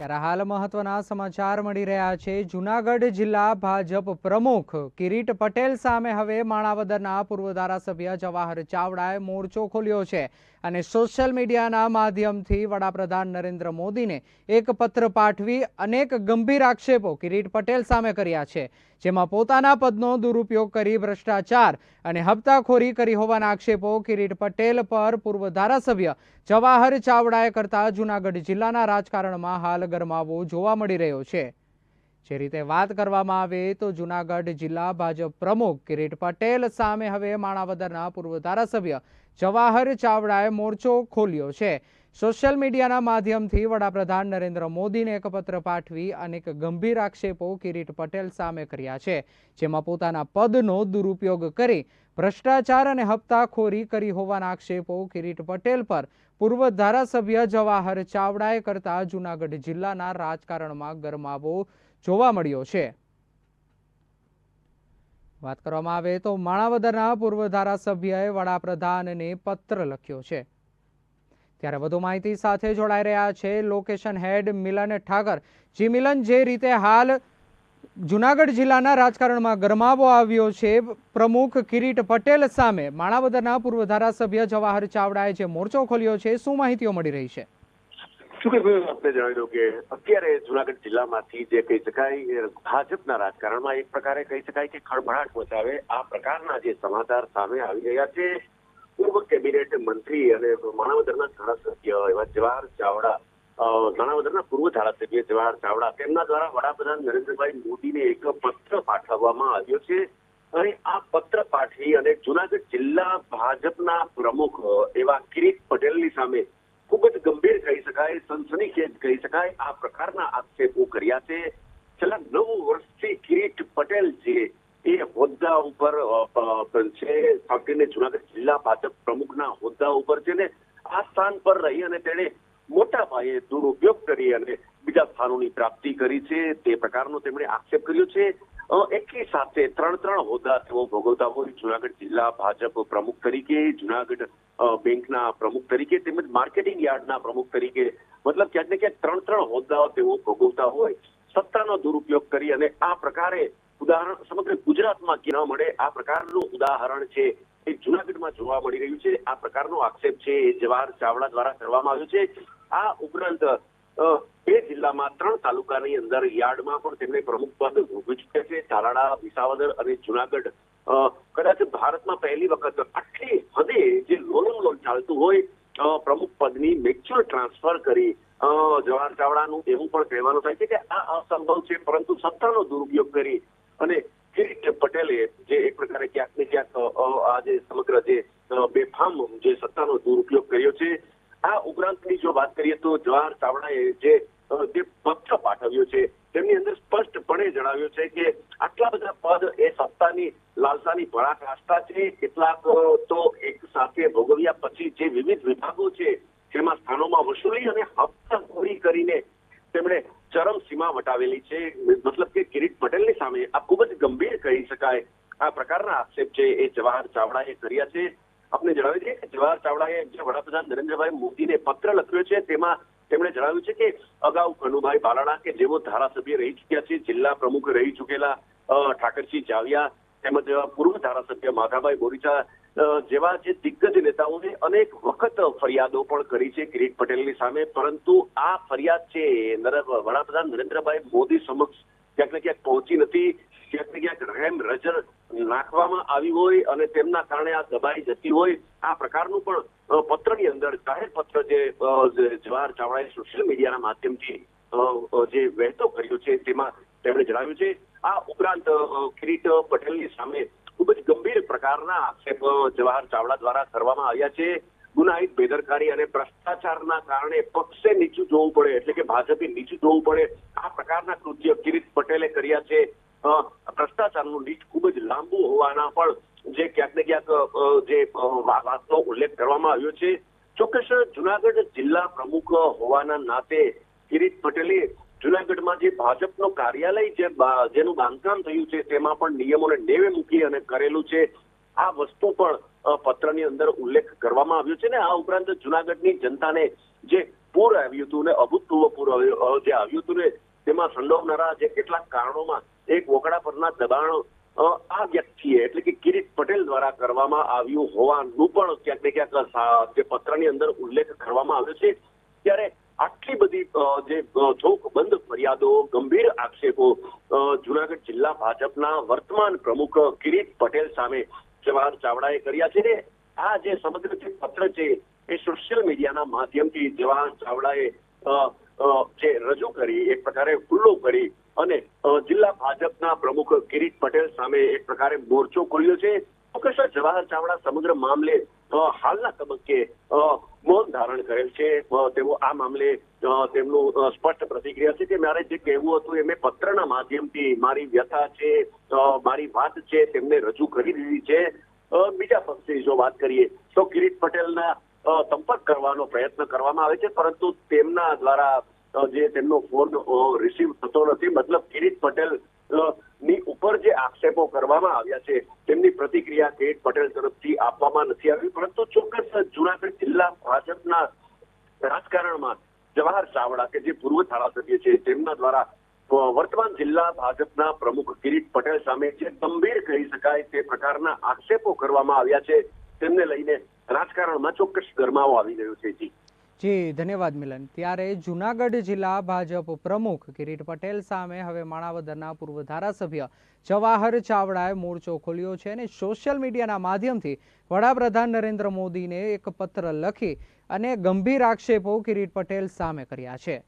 હાલ મહત્વના સમાચાર મળી રહ્યા છે. જુનાગઢ જિલ્લા ભાજપ પ્રમુખ કિરીટ પટેલ સામે હવે માણાવદરના પૂર્વ ધારાસભ્ય જવાહર ચાવડાએ મોરચો ખોલ્યો છે અને સોશિયલ મીડિયાના માધ્યમથી વડાપ્રધાન નરેન્દ્ર મોદીને એક પત્ર પાઠવી અનેક ગંભીર આક્ષેપો કિરીટ પટેલ સામે કર્યા છે, જેમાં પોતાના પદનો દુરુપયોગ કરી ભ્રષ્ટાચાર અને હપ્તાખોરી કરી હોવાના આક્ષેપો કિરીટ પટેલ પર પૂર્વ ધારાસભ્ય જવાહર ચાવડાએ કરતા જુનાગઢ જિલ્લાના રાજકારણમાં હાલ ગરમાવો જોવા મળી રહ્યો છે. જે રીતે વાત કરવામાં આવે તો જુનાગઢ જિલ્લા ભાજપ પ્રમુખ કિરીટ પટેલ સામે હવે માણાવદરના પૂર્વ ધારાસભ્ય જવાહર ચાવડાએ મોરચો ખોલ્યો છે. સોશિયલ મીડિયાના માધ્યમથી વડાપ્રધાન નરેન્દ્ર મોદીને એક પત્ર પાઠવી અનેક ગંભીર આક્ષેપો કિરીટ પટેલ સામે કર્યા છે, જેમાં પોતાના પદનો દુરુપયોગ કરી ભ્રષ્ટાચાર અને હપ્તાખોરી કરી હોવાના આક્ષેપો કિરીટ પટેલ પર પૂર્વ ધારાસભ્ય જવાહર ચાવડાએ કરતા જૂનાગઢ જિલ્લાના રાજકારણમાં ગરમાવો જોવા મળ્યો છે. વાત કરવામાં આવે તો માણાવદરના પૂર્વ ધારાસભ્યએ વડાપ્રધાનને પત્ર લખ્યો છે. ત્યારે વધુ માહિતી સાથે જોડાઈ રહ્યા છે લોકેશન હેડ મિલન ઠાકર. જી મિલન, જે રીતે હાલ જુનાગઢ જિલ્લાના રાજકારણમાં ગરમાવો આવ્યો છે, પ્રમુખ કિરીટ પટેલ સામે માણાવદરના પૂર્વ ધારાસભ્ય જવાહર ચાવડાએ જે મોરચો ખોલ્યો છે, શું માહિતીઓ મળી રહી છે? શું કે આપણે જણાવ્યું કે અત્યારે જુનાગઢ જિલ્લામાંથી જે કહી શકાય ભાજપના રાજકારણમાં એક પ્રકારે કહી શકાય કે ખળભળાટ મચાવે. આ પ્રકારના જે સમાચાર સામે આવી રહ્યા છે પૂર્વ કેબિનેટ મંત્રી અને માણાવદરના ધારાસભ્ય એવા જવાહર ચાવડા માણાવદરના પૂર્વ ધારાસભ્ય જવાહર ચાવડા, તેમના દ્વારા વડાપ્રધાન નરેન્દ્રભાઈ મોદીને એક પત્ર પાઠવવામાં આવ્યો છે. અને આ પત્ર પાઠવી અને જુનાગઢ જિલ્લા ભાજપના પ્રમુખ, એવા કિરીટ પટેલની સામે ખૂબ જ ગંભીર કહી શકાય, સનસનીખેજ કહી શકાય, આ પ્રકારના આક્ષેપો કર્યા છે. છેલ્લા નવ વર્ષથી કિરીટ પટેલ જે એ હોદ્દા ઉપર છે ખાસ જુનાગઢ જિલ્લા ભાજપ પ્રમુખના હોદ્દા ઉપર છે ને આ સ્થાન પર રહી અને તેણે મોટા પાયે દુરુપયોગ કરી અને બીજા સ્થાનોની પ્રાપ્તિ કરી છે. તે પ્રકારનો તેમણે આક્ષેપ કર્યો છે. એકી સાથે ત્રણ ત્રણ હોદ્દા તેઓ ભોગવતા હોય જુનાગઢ જિલ્લા ભાજપ પ્રમુખ તરીકે, જુનાગઢ બેંકના પ્રમુખ તરીકે તેમજ માર્કેટિંગ યાર્ડના પ્રમુખ તરીકે. મતલબ ક્યાંક ને ક્યાંક ત્રણ ત્રણ હોદ્દાઓ તેઓ ભોગવતા હોય. સત્તાનો દુરુપયોગ કરી અને આ પ્રકારે ઉદાહરણ સમગ્ર ગુજરાતમાં ન મળે, આ પ્રકારનું ઉદાહરણ છે એ જુનાગઢમાં જોવા મળી રહ્યું છે. આ પ્રકારનો આક્ષેપ છે એ જવાહર ચાવડા દ્વારા કરવામાં આવ્યો છે. આ ઉપરાંત બે જિલ્લામાં ત્રણ તાલુકાની અંદર યાર્ડમાં પણ તેમણે પ્રમુખ પદ ભોગવી છે. તાલાડા વિસાવદર અને જુનાગઢ. કદાચ ભારતમાં પહેલી વખત આટલી હદે જે લોલમ લોલ ચાલતું હોય પ્રમુખ પદની મેચ્યોર ટ્રાન્સફર કરી જવાહર ચાવડાનું એવું પણ કહેવાનું થાય છે કે આ અસંભવ છે, પરંતુ સત્તાનો દુરુપયોગ કરી અને કિરીટ પટેલે જે એક પ્રકારે ક્યાંક ને ક્યાંક આ જે સમગ્ર જે બેફામ જે સત્તાનો દુરુપયોગ કર્યો છે, આ ઉપરાંતની જો વાત કરીએ તો જવાહર ચાવડાએ જે જે પત્ર પાઠવ્યો છે, તેમની અંદર સ્પષ્ટપણે જણાવ્યું છે કે આટલા બધા પદ એ સત્તાની લાલસાની પરાકાષ્ઠા છે, કેટલાક તો એક સાથે ભોગવ્યા પછી જે વિવિધ વિભાગો છે, જેમાં સ્થાનોમાં વસૂલી અને હપ્તાખોરી કરીને તેમણે ચરમ સીમા વટાવેલી છે. મતલબ કે કિરીટ પટેલની સામે આ ખૂબ જ ગંભીર કહી શકાય. આ પ્રકારના આક્ષેપ છે એ જવાહર ચાવડાએ કર્યા છે. આપને જણાવી દઈએ કે જવાહર ચાવડાએ જે વડાપ્રધાન નરેન્દ્રભાઈ મોદીને પત્ર લખ્યો છે, તેમાં તેમણે જણાવ્યું છે કે અગાઉ કનુભાઈ બાલાણા કે જેઓ ધારાસભ્ય રહી ચૂક્યા છે, જિલ્લા પ્રમુખ રહી ચૂકેલા ઠાકરસિંહ જાવિયા તેમજ પૂર્વ ધારાસભ્ય માધાભાઈ બોરીચા જેવા જે દિગ્ગજ નેતાઓને અનેક વખત ફરિયાદો પણ કરી છે કિરીટ પટેલની સામે. પરંતુ આ ફરિયાદ છે વડાપ્રધાન નરેન્દ્રભાઈ મોદી સમક્ષ ક્યાંક ને ક્યાંક પહોંચી નથી. ક્યાંક ને ક્યાંક રહેમ રજર નાખવામાં આવી હોય અને તેમના કારણે આ દબાઈ જતી હોય. આ પ્રકારનું પણ પત્રની અંદર જાહેર પત્ર જે જવાહર ચાવડાએ સોશિયલ મીડિયાના માધ્યમથી જે વહેતો કર્યો છે તેમાં તેમણે જણાવ્યું છે. આ ઉપરાંત કિરીટ પટેલની સામે ખૂબ જ ગંભીર પ્રકારના આક્ષેપો જવાહર ચાવડા દ્વારા કરવામાં આવ્યા છે. ગુનાહિત, બેદરકારી અને ભ્રષ્ટાચારના કારણે પક્ષે નીચું જોવું પડે, એટલે કે ભાજપે નીચું જોવું પડે. આ પ્રકારના કૃત્ય કિરીટ પટેલે કર્યા છે. ભ્રષ્ટાચારનું નીચ ખૂબ જ લાંબુ હોવાના પણ જે ક્યાંક ને ક્યાંક જે વાતનો ઉલ્લેખ કરવામાં આવ્યો છે. ચોક્કસ જુનાગઢ જિલ્લા પ્રમુખ હોવાના નાતે કિરીટ પટેલે જુનાગઢમાં જે ભાજપનો કાર્યાલય જે જેનું બાંધકામ થયું છે, તેમાં પણ નિયમોને નેવે મૂકી અને કરેલું છે. આ વસ્તુ પણ પત્રની અંદર ઉલ્લેખ કરવામાં આવ્યો છે ને આ ઉપરાંત જુનાગઢની જનતાને જે પૂર આવ્યું હતું ને અભૂતપૂર્વ પૂર જે આવ્યું હતું ને તેમાં સંડોવનારા જે કેટલાક કારણોમાં એક વોકડા પરના દબાણ આ વ્યક્તિએ એટલે કે કિરીટ પટેલ દ્વારા કરવામાં આવ્યું હોવાનું પણ ક્યાંક ને ક્યાંક જે પત્રની અંદર ઉલ્લેખ કરવામાં આવ્યો છે. ત્યારે આટલી બધી જે ચોકબંધ ફરિયાદો, ગંભીર આક્ષેપો જુનાગઢ જિલ્લા ભાજપના વર્તમાન પ્રમુખ કિરીટ પટેલ સામે જવાહર ચાવડાએ કર્યા છે ને આ જે સમગ્ર જે પત્ર છે એ સોશિયલ મીડિયાના માધ્યમથી જવાહર ચાવડાએ જે રજૂ કરી, એક પ્રકારે ખુલ્લો કરી અને જિલ્લા ભાજપના પ્રમુખ કિરીટ પટેલ સામે એક પ્રકારે મોરચો ખોલ્યો છે. ચોક્કસ જવાહર ચાવડા સમગ્ર મામલે હાલના તબક્કે મૌન ધારણ કરેલ છે. તેઓ આ મામલે તેમનું સ્પષ્ટ પ્રતિક્રિયા છે કે મારે જે કહેવું હતું એ મેં પત્રના માધ્યમથી મારી વ્યથા છે મારી વાત છે, તેમને રજૂ કરી દીધી છે. બીજા પક્ષે જો વાત કરીએ, તો કિરીટ પટેલના સંપર્ક કરવાનો પ્રયત્ન કરવામાં આવે છે, પરંતુ તેમના દ્વારા જે તેમનો ફોન રિસીવ થતો નથી. મતલબ કિરીટ પટેલ ની ઉપર જે આક્ષેપો કરવામાં આવ્યા છે, તેમની પ્રતિક્રિયા કેટ પટેલ તરફથી આપવામાં નથી આવી, પરંતુ ચોક્કસ જુનાગઢ જિલ્લા ભાજપના રાજકારણમાં જવાહર ચાવડા કે જે પૂર્વ ધારાસભ્ય છે, તેમના દ્વારા વર્તમાન જિલ્લા ભાજપના પ્રમુખ કિરીટ પટેલ સામે જે ગંભીર કહી શકાય તે પ્રકારના આક્ષેપો કરવામાં આવ્યા છે, તેમને લઈને રાજકારણમાં ચોક્કસ ગરમાવો આવી ગયો છે. જી જી, ધન્યવાદ મિલન. ત્યારે જુનાગઢ જિલ્લા ભાજપ પ્રમુખ કિરીટ પટેલ સામે હવે માણાવદરના પૂર્વ ધારાસભ્ય જવાહર ચાવડાએ મોરચો ખોલ્યો છે અને સોશિયલ મીડિયાના માધ્યમથી વડાપ્રધાન નરેન્દ્ર મોદીને એક પત્ર લખી અને ગંભીર આક્ષેપો કિરીટ પટેલ સામે કર્યા છે.